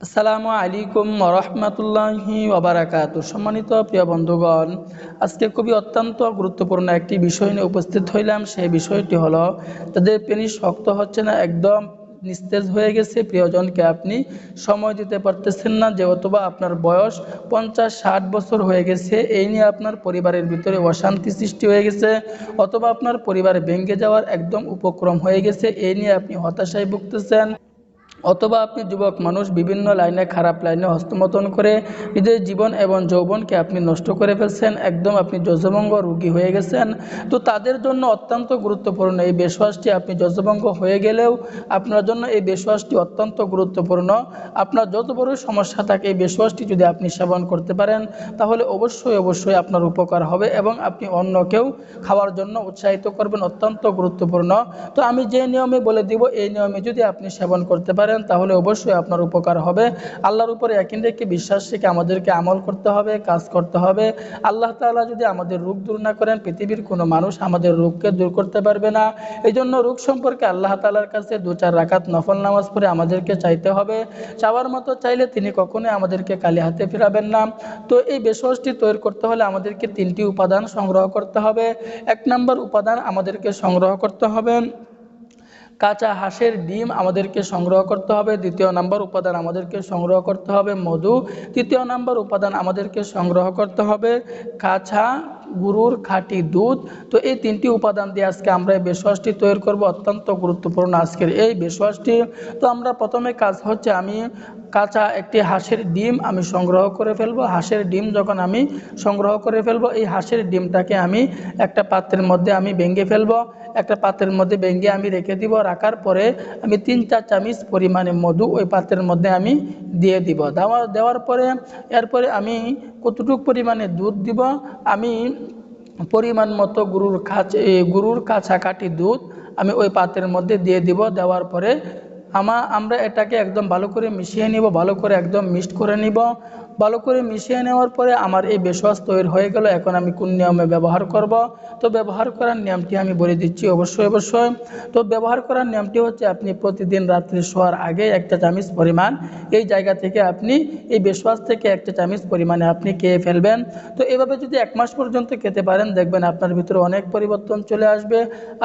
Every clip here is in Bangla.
আসসালামু আলাইকুম রহমতুল্লাহি ওবরাকাত সম্মানিত প্রিয় বন্ধুগণ, আজকে খুবই অত্যন্ত গুরুত্বপূর্ণ একটি বিষয় নিয়ে উপস্থিত হইলাম। সেই বিষয়টি হলো, তাদের পেনিস শক্ত হচ্ছে না, একদম নিস্তেজ হয়ে গেছে। প্রিয়জনকে আপনি সময় দিতে পারতেছেন না যে অথবা আপনার বয়স পঞ্চাশ ষাট বছর হয়ে গেছে। এই নিয়ে আপনার পরিবারের ভিতরে অশান্তি সৃষ্টি হয়ে গেছে, অথবা আপনার পরিবারে ভেঙে যাওয়ার একদম উপক্রম হয়ে গেছে। এই নিয়ে আপনি হতাশায় ভুগতেছেন। অথবা আপনি যুবক মানুষ বিভিন্ন লাইনে, খারাপ লাইনে হস্তমতন করে নিজের জীবন এবং যৌবনকে আপনি নষ্ট করে ফেলছেন, একদম আপনি যজভঙ্গ রুগী হয়ে গেছেন। তো তাদের জন্য অত্যন্ত গুরুত্বপূর্ণ এই বেশওয়াসটি আপনি যজভঙ্গ হয়ে গেলেও আপনার জন্য এই বেশওয়াসটি অত্যন্ত গুরুত্বপূর্ণ। আপনার যত বড় সমস্যা থাকে, এই বেশওয়াসটি যদি আপনি সেবন করতে পারেন, তাহলে অবশ্যই অবশ্যই আপনার উপকার হবে এবং আপনি অন্যকেও খাওয়ার জন্য উৎসাহিত করবেন, অত্যন্ত গুরুত্বপূর্ণ। তো আমি যে নিয়মে বলে দিব, এই নিয়মে যদি আপনি সেবন করতে পারেন তাহলে অবশ্যই আপনার উপকার হবে। আল্লাহর উপরে একই রেখে বিশ্বাস রেখে আমাদেরকে আমল করতে হবে, কাজ করতে হবে। আল্লাহ তাআলা যদি আমাদের রোগ দূর না করেন, পৃথিবীর কোনো মানুষ আমাদের রোগকে দূর করতে পারবে না। এই জন্য রোগ সম্পর্কে আল্লাহ তালার কাছে দু চার রাকাত নফল নামাজ পড়ে আমাদেরকে চাইতে হবে। চাওয়ার মতো চাইলে তিনি কখনোই আমাদেরকে কালি হাতে ফেরাবেন না। তো এই বেশওয়াসটি তৈরি করতে হলে আমাদেরকে তিনটি উপাদান সংগ্রহ করতে হবে। এক নম্বর উপাদান আমাদেরকে সংগ্রহ করতে হবে। কাঁচা হাঁসের ডিম আমাদেরকে সংগ্রহ করতে হবে। দ্বিতীয় নাম্বার উপাদান আমাদেরকে সংগ্রহ করতে হবে। মধু। তৃতীয় নাম্বার উপাদান আমাদেরকে সংগ্রহ করতে হবে। কাঁচা গরুর খাঁটি দুধ। তো এই তিনটি উপাদান দিয়ে আজকে আমরা এই বেশওয়াসটি তৈরি করব, অত্যন্ত গুরুত্বপূর্ণ আজকের এই বেশওয়াসটি তো আমরা প্রথমে কাজ হচ্ছে আমি কাঁচা একটি হাঁসের ডিম আমি সংগ্রহ করে ফেলব। হাঁসের ডিম যখন আমি সংগ্রহ করে ফেলব, এই হাঁসের ডিমটাকে আমি একটা পাত্রের মধ্যে আমি ভেঙে ফেলব। একটা পাত্রের মধ্যে ভেঙে আমি রেখে দিব, রাখার পরে আমি তিন চার চামিচ পরিমাণে মধু ওই পাত্রের মধ্যে আমি দিয়ে দিব। দেওয়া দেওয়ার পরে এরপরে আমি কতটুকু পরিমাণে দুধ দিব? আমি পরিমাণ মতো গরুর কাছ গরুর কাছাকাটি দুধ আমি ওই পাত্রের মধ্যে দিয়ে দিব। দেওয়ার পরে আমা আমরা এটাকে একদম ভালো করে মিশিয়ে নিব, ভালো করে একদম মিক্সড করে নিব। ভালো করে মিশিয়ে নেওয়ার পরে আমার এই বেশওয়াস তৈরি হয়ে গেল। এখন আমি কোন নিয়মে ব্যবহার করব? তো ব্যবহার করার নিয়মটি আমি বলে দিচ্ছি অবশ্যই অবশ্যই। তো ব্যবহার করার নিয়মটি হচ্ছে আপনি প্রতিদিন রাত্রে শোয়ার আগে একটা চামিচ পরিমাণ এই জায়গা থেকে আপনি এই বেশওয়াস থেকে একটা চামিচ পরিমাণে আপনি খেয়ে ফেলবেন। তো এভাবে যদি এক মাস পর্যন্ত খেতে পারেন, দেখবেন আপনার ভিতরে অনেক পরিবর্তন চলে আসবে।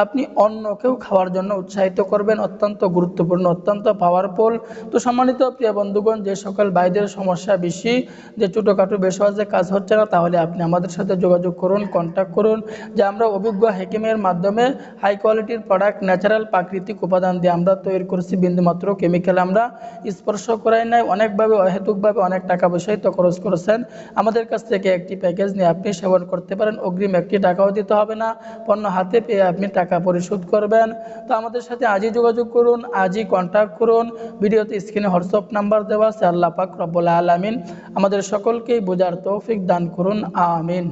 আপনি অন্যকেও খাওয়ার জন্য উৎসাহিত করবেন, অত্যন্ত গুরুত্বপূর্ণ, অত্যন্ত পাওয়ারফুল তো সম্মানিত প্রিয় বন্ধুগণ, যে সকল ভাইদের সমস্যা, বেশি যে ছোটোখাটো বেসহজে কাজ হচ্ছে না, তাহলে আপনি আমাদের সাথে যোগাযোগ করুন কন্ট্যাক্ট করুন, যে আমরা অভিজ্ঞ হেকিমের মাধ্যমে হাই কোয়ালিটির প্রোডাক্ট ন্যাচারাল প্রাকৃতিক উপাদান দিয়ে আমরা তৈরি করছি। বিন্দুমাত্র কেমিক্যাল আমরা স্পর্শ করাই নাই। অনেকভাবে অহেতুকভাবে অনেক টাকা পয়সাই তো খরচ করেছেন। আমাদের কাছ থেকে একটি প্যাকেজ নিয়ে আপনি সেবন করতে পারেন। অগ্রিম একটি টাকাও দিতে হবে না। পণ্য হাতে পেয়ে আপনি টাকা পরিশোধ করবেন। তো আমাদের সাথে আজই যোগাযোগ করুন, আজই কন্ট্যাক্ট করুন। ভিডিওতে স্ক্রিনে হোয়াটসঅ্যাপ নাম্বার দেওয়া আছে। আল্লাহ পাক রব্বুল আলমিন আমাদের সকলকেই বোঝার তৌফিক দান করুন আমিন।